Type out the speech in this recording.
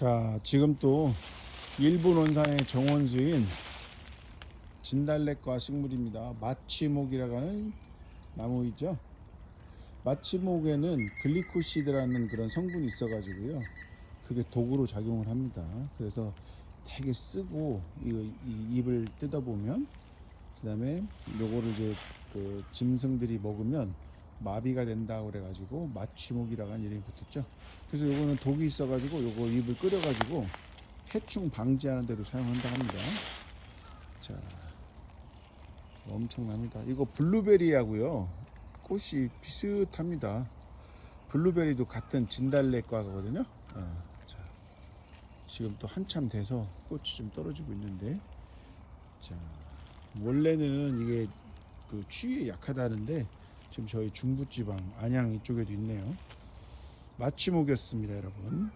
자, 지금 또 일본 원산의 정원수인 진달래과 식물입니다. 마취목이라고 하는 나무이죠. 마취목에는 글리코시드라는 그런 성분이 있어가지고요. 그게 독으로 작용을 합니다. 그래서 되게 쓰고 이, 이 잎을 뜯어보면 그다음에 요거를 이제 그 짐승들이 먹으면 마비가 된다고 그래가지고 마취목이라고 하는 이름이 붙었죠. 그래서 요거는 독이 있어가지고 요거 잎을 끓여가지고 해충 방지하는 데도 사용한다 합니다. 자, 엄청납니다. 이거 블루베리하고요. 꽃이 비슷합니다. 블루베리도 같은 진달래과거든요. 어, 자, 지금 또 한참 돼서 꽃이 좀 떨어지고 있는데, 자, 원래는 이게 그 추위에 약하다는데 지금 저희 중부지방 안양 이쪽에도 있네요. 마취목이었습니다, 여러분.